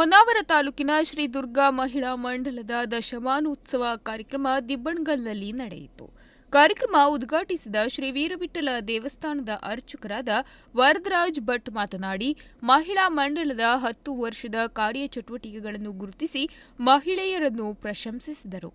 ಹೊನ್ನಾವರ ತಾಲೂಕಿನ ಶ್ರೀ ದುರ್ಗಾ ಮಹಿಳಾ ಮಂಡಲದ ದಶಮಾನೋತ್ಸವ ಕಾರ್ಯಕ್ರಮ ದಿಬ್ಬಣಗಲ್ನಲ್ಲಿ ನಡೆಯಿತು. ಕಾರ್ಯಕ್ರಮ ಉದ್ಘಾಟಿಸಿದ ಶ್ರೀ ವೀರವಿಠಲ ದೇವಸ್ಥಾನದ ಅರ್ಚಕರಾದ ವರದರಾಜ್ ಭಟ್ ಮಾತನಾಡಿ, ಮಹಿಳಾ ಮಂಡಲದ ಹತ್ತು ವರ್ಷದ ಕಾರ್ಯಚಟುವಟಿಕೆಗಳನ್ನು ಗುರುತಿಸಿ ಮಹಿಳೆಯರನ್ನು ಪ್ರಶಂಸಿಸಿದರು.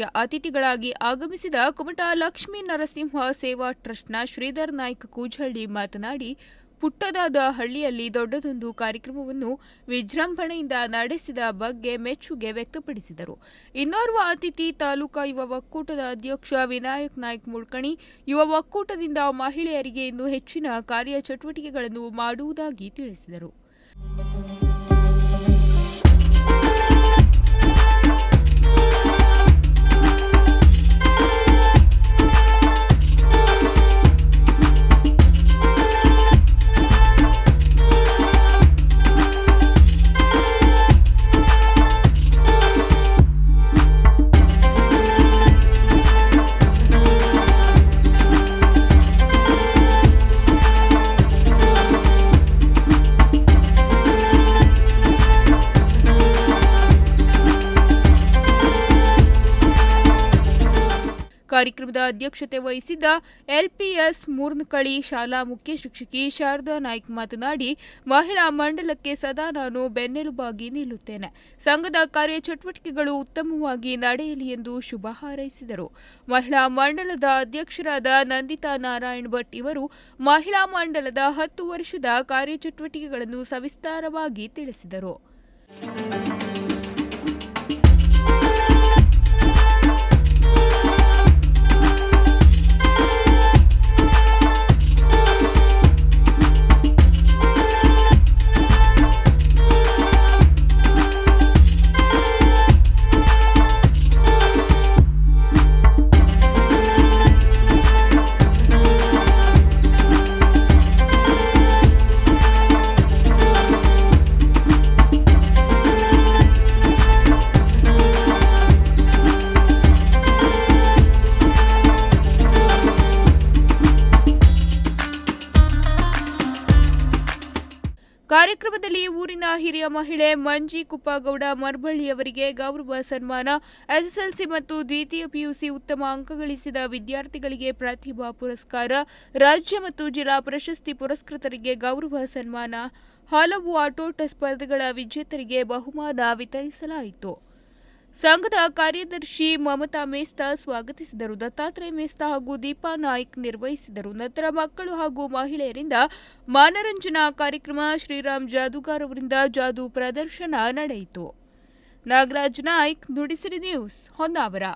ಮುಖ್ಯ ಅತಿಥಿಗಳಾಗಿ ಆಗಮಿಸಿದ ಕುಮಟಾ ಲಕ್ಷ್ಮೀ ನರಸಿಂಹ ಸೇವಾ ಟ್ರಸ್ಟ್ನ ಶ್ರೀಧರ್ ನಾಯ್ಕ ಕೂಜಹಳ್ಳಿ ಮಾತನಾಡಿ, ಪುಟ್ಟದಾದ ಹಳ್ಳಿಯಲ್ಲಿ ದೊಡ್ಡದೊಂದು ಕಾರ್ಯಕ್ರಮವನ್ನು ವಿಜೃಂಭಣೆಯಿಂದ ನಡೆಸಿದ ಬಗ್ಗೆ ಮೆಚ್ಚುಗೆ ವ್ಯಕ್ತಪಡಿಸಿದರು. ಇನ್ನೋರ್ವ ಅತಿಥಿ ತಾಲೂಕಾ ಯುವ ಒಕ್ಕೂಟದ ಅಧ್ಯಕ್ಷ ವಿನಾಯಕ್ ನಾಯ್ಕ್ ಮುಳ್ಕಣಿ, ಯುವ ಒಕ್ಕೂಟದಿಂದ ಮಹಿಳೆಯರಿಗೆ ಇನ್ನು ಹೆಚ್ಚಿನ ಕಾರ್ಯಚಟುವಟಿಕೆಗಳನ್ನು ಮಾಡುವುದಾಗಿ ತಿಳಿಸಿದರು. ಕಾರ್ಯಕ್ರಮದ ಅಧ್ಯಕ್ಷತೆ ವಹಿಸಿದ್ದ ಎಲ್ಪಿಎಸ್ ಮೂರ್ನಕಳಿ ಶಾಲಾ ಮುಖ್ಯ ಶಿಕ್ಷಕಿ ಶಾರದಾ ನಾಯ್ಕ್ ಮಾತನಾಡಿ, ಮಹಿಳಾ ಮಂಡಲಕ್ಕೆ ಸದಾ ನಾನು ಬೆನ್ನೆಲುಬಾಗಿ ನಿಲ್ಲುತ್ತೇನೆ. ಸಂಘದ ಕಾರ್ಯಚಟುವಟಿಕೆಗಳು ಉತ್ತಮವಾಗಿ ನಡೆಯಲಿ ಎಂದು ಶುಭ ಹಾರೈಸಿದರು. ಮಹಿಳಾ ಮಂಡಲದ ಅಧ್ಯಕ್ಷರಾದ ನಂದಿತಾ ನಾರಾಯಣ್ ಭಟ್ ಇವರು ಮಹಿಳಾ ಮಂಡಲದ ಹತ್ತು ವರ್ಷದ ಕಾರ್ಯಚಟುವಟಿಕೆಗಳನ್ನು ಸವಿಸ್ತಾರವಾಗಿ ತಿಳಿಸಿದರು. ಕಾರ್ಯಕ್ರಮದಲ್ಲಿ ಊರಿನ ಹಿರಿಯ ಮಹಿಳೆ ಮಂಜಿ ಕುಪ್ಪಗೌಡ ಮರ್ಬಳ್ಳಿಯವರಿಗೆ ಗೌರವ ಸನ್ಮಾನ, ಎಸ್ಎಸ್ಎಲ್ಸಿ ಮತ್ತು ದ್ವಿತೀಯ ಪಿಯುಸಿ ಉತ್ತಮ ಅಂಕ ಗಳಿಸಿದ ವಿದ್ಯಾರ್ಥಿಗಳಿಗೆ ಪ್ರತಿಭಾ ಪುರಸ್ಕಾರ, ರಾಜ್ಯ ಮತ್ತು ಜಿಲ್ಲಾ ಪ್ರಶಸ್ತಿ ಪುರಸ್ಕೃತರಿಗೆ ಗೌರವ ಸನ್ಮಾನ. ಹಲವು ಆಟೋಟ ಸ್ಪರ್ಧೆಗಳ ವಿಜೇತರಿಗೆ ಬಹುಮಾನ ವಿತರಿಸಲಾಯಿತು. ಸಂಘದ ಕಾರ್ಯದರ್ಶಿ ಮಮತಾ ಮೇಸ್ತಾ ಸ್ವಾಗತಿಸಿದರು. ದತ್ತಾತ್ರೇಯ ಮೇಸ್ತಾ ಹಾಗೂ ದೀಪಾ ನಾಯ್ಕ್ ನಿರ್ವಹಿಸಿದರು. ನಂತರ ಮಕ್ಕಳು ಹಾಗೂ ಮಹಿಳೆಯರಿಂದ ಮನರಂಜನಾ ಕಾರ್ಯಕ್ರಮ ಶ್ರೀರಾಮ್ ಜಾದೂಗಾರ್ ಅವರಿಂದ ಜಾದೂ ಪ್ರದರ್ಶನ ನಡೆಯಿತು. ನಾಗರಾಜ್ ನಾಯ್ಕ್ ನುಡಿಸಿರಿ ನ್ಯೂಸ್ ಹೊನ್ನಾವರ.